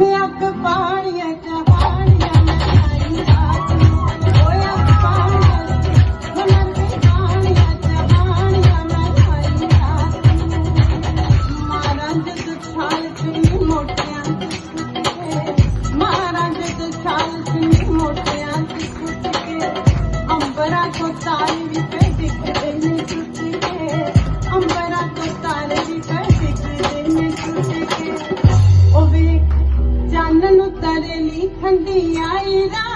Bill ठंडी आई रात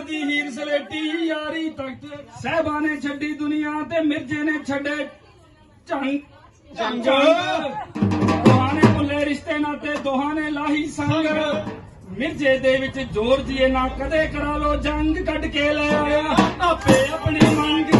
ਸਿੰਘ ਦੀ ਹੀਰ ਸਲੇਟੀ ਯਾਰੀ ਤਖਤ। ਸਹਿਬਾ ਨੇ ਛੱਡੀ ਦੁਨੀਆ ਤੇ ਮਿਰਜੇ ਨੇ ਛੱਡੇ ਝੰਗ ਝੰਗ ਦੋਹਾਂ ਨੇ ਭੁੱਲੇ ਰਿਸ਼ਤੇ ਨਾ ਤੇ ਦੋਹਾਂ ਨੇ ਲਾਹੀ ਸੰਗ। ਮਿਰਜੇ ਦੇ ਵਿੱਚ ਜ਼ੋਰ ਜੀਏ ਨਾ ਕਦੇ ਕਰਾ ਲੋ ਜੰਗ ਕੱਢ ਕੇ ਲੈ ਆਇਆ। ਆਪੇ ਆਪਣੀ ਮੰਗ